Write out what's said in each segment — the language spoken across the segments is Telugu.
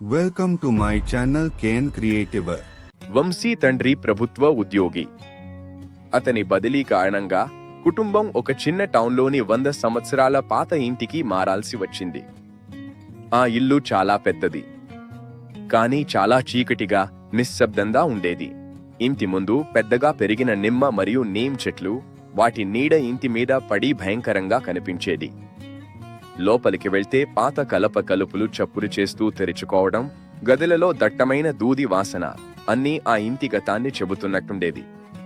వెల్కమ్ టు మై ఛానల్ కేన్ క్రియేటివ్ వంశీ తండ్రి ప్రభుత్వ ఉద్యోగి. అతని బదిలీ కారణంగా కుటుంబం ఒక చిన్న టౌన్లోని వంద సంవత్సరాల పాత ఇంటికి మారాల్సి వచ్చింది. ఆ ఇల్లు చాలా పెద్దది. కానీ చాలా చీకటిగా నిశ్శబ్దంగా ఉండేది. ఇంటి ముందు పెద్దగా పెరిగిన నిమ్మ మరియు నీమ్ చెట్లు వాటి నీడ ఇంటి మీద పడి భయంకరంగా కనిపించేది. లోపలికి వెళ్తే పాత కలప కలుపులు చప్పురు చేస్తూ తెరుచుకోవడం గదులలో దట్టమైన దూది వాసన అన్నీ ఆ ఇంటి గతాన్ని చెబుతున్నట్టుండేది.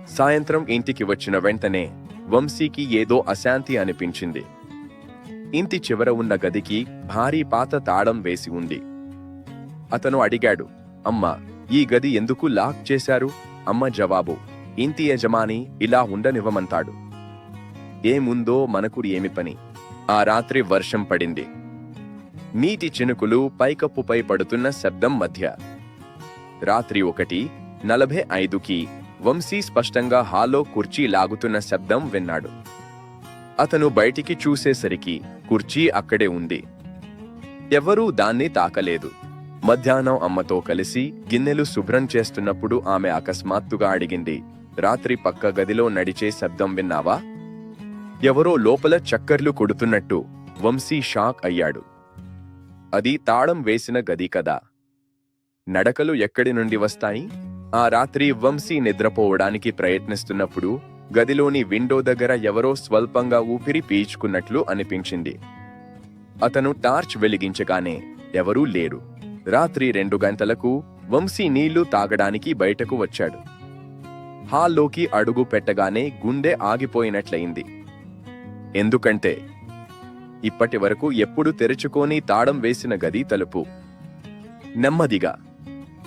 సాయంత్రం ఇంటికి వచ్చిన వెంటనే వంశీకి ఏదో అశాంతి అనిపించింది. ఇంటి చివర ఉన్న గదికి భారీ పాత తాళం వేసి ఉంది. అతను అడిగాడు అమ్మా ఈ గది ఎందుకు లాక్ చేశారు? అమ్మ జవాబు ఇంటి యజమాని ఇలా ఉండనివ్వమంటాడు. ఏముందో మనకు ఏమి పని. ఆ రాత్రి వర్షం పడింది. నీటి చినుకులు పైకప్పుపై పడుతున్న శబ్దం మధ్య. రాత్రి ఒకటి నలభై ఐదుకి వంశీ స్పష్టంగా హాలో కుర్చీ లాగుతున్న శబ్దం విన్నాడు. అతను బయటికి చూసేసరికి కుర్చీ అక్కడే ఉంది. ఎవరూ దాన్ని తాకలేదు. మధ్యాహ్నం అమ్మతో కలిసి గిన్నెలు శుభ్రం చేస్తున్నప్పుడు ఆమె అకస్మాత్తుగా అడిగింది రాత్రి పక్క గదిలో నడిచే శబ్దం విన్నావా? ఎవరో లోపల చక్కర్లు కొడుతున్నట్టు వంశీ షాక్ అయ్యాడు. అది తాళం వేసిన గది కదా. నడకలు ఎక్కడి నుండి వస్తాయి? ఆ రాత్రి వంశీ నిద్రపోవడానికి ప్రయత్నిస్తున్నప్పుడు గదిలోని విండో దగ్గర ఎవరో స్వల్పంగా ఊపిరి పీల్చుకున్నట్లు అనిపించింది. అతను టార్చ్ వెలిగించగానే ఎవరూ లేరు. రాత్రి రెండు గంటలకు వంశీ నీళ్ళు తాగడానికి బయటకు వచ్చాడు. హాల్లోకి అడుగు పెట్టగానే గుండె ఆగిపోయినట్లయింది. ఎందుకంటే ఇప్పటి వరకు ఎప్పుడు తెరుచుకొని తాళం వేసిన గది తలుపు. నెమ్మదిగా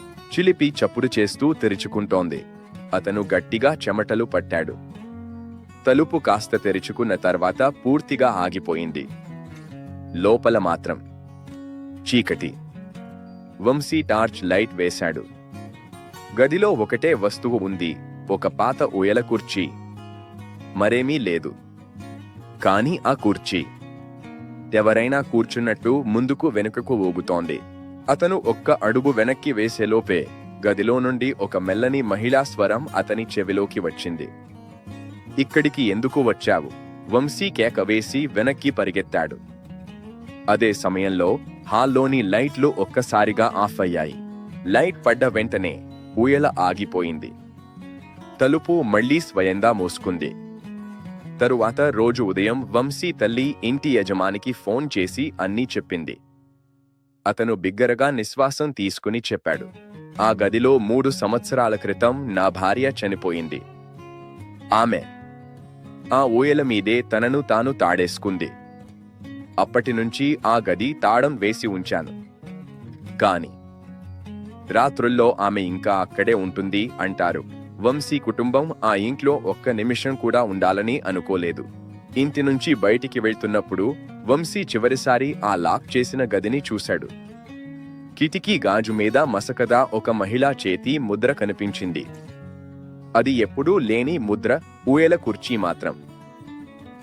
చిలిపి చప్పుడు చేస్తూ తెరుచుకుంటోంది. అతను గట్టిగా చెమటలు పట్టాడు. తలుపు కాస్త తెరుచుకున్న తర్వాత పూర్తిగా ఆగిపోయింది. లోపల మాత్రం చీకటి. వంశీ టార్చ్ లైట్ వేశాడు. గదిలో ఒకటే వస్తువు ఉంది. ఒక పాత ఉయల కుర్చీ. మరేమీ లేదు. కాని ఆ కుర్చీ. ఎవరైనా కూర్చున్నట్టు ముందుకు వెనుకకు ఊగుతోంది. అతను ఒక్క అడుగు వెనక్కి వేసేలోపే గదిలో నుండి ఒక మెల్లని మహిళా స్వరం అతని చెవిలోకి వచ్చింది. ఇక్కడికి ఎందుకు వచ్చావు? వంశీ కేక వేసి వెనక్కి పరిగెత్తాడు. అదే సమయంలో హాల్లోని లైట్లు ఒక్కసారిగా ఆఫ్ అయ్యాయి. లైట్ పడ్డ వెంటనే ఊయల ఆగిపోయింది. తలుపు మళ్ళీ స్వయంగా మూసుకుంది. తరువాత రోజు ఉదయం వంశీ తల్లి ఇంటి యజమానికి ఫోన్ చేసి అన్నీ చెప్పింది. అతను బిగ్గరగా నిశ్వాసం తీసుకుని చెప్పాడు. ఆ గదిలో మూడు సంవత్సరాల క్రితం నా భార్య చనిపోయింది. ఆమె ఆ ఊయల మీదే తనను తాను తాడేసుకుంది. అప్పటి నుంచి ఆ గది తాళం వేసి ఉంచాను. కాని రాత్రుల్లో ఆమె ఇంకా అక్కడే ఉంటుంది అంటారు. వంశీ కుటుంబం ఆ ఇంట్లో ఒక్క నిమిషం కూడా ఉండాలని అనుకోలేదు. ఇంటి నుంచి బయటికి వెళ్తున్నప్పుడు వంశీ చివరిసారి ఆ లాక్ చేసిన గదిని చూశాడు. కిటికీ గాజు మీద మసకదా ఒక మహిళా చేతి ముద్ర కనిపించింది. అది ఎప్పుడూ లేని ముద్ర ఊయల కుర్చీ మాత్రం.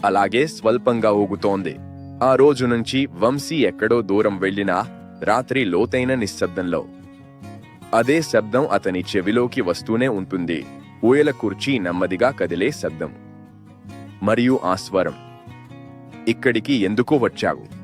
అలాగే స్వల్పంగా ఊగుతోంది. ఆ రోజు నుంచి వంశీ ఎక్కడో దూరం వెళ్ళినా రాత్రి లోతైన నిశ్శబ్దంలో అదే శబ్దం అతని చెవిలోకి వస్తూనే ఉంటుంది. ఊయల కుర్చీ నెమ్మదిగా కదిలే శబ్దం. మరియు ఆ స్వరం ఇక్కడికి ఎందుకు వచ్చావు?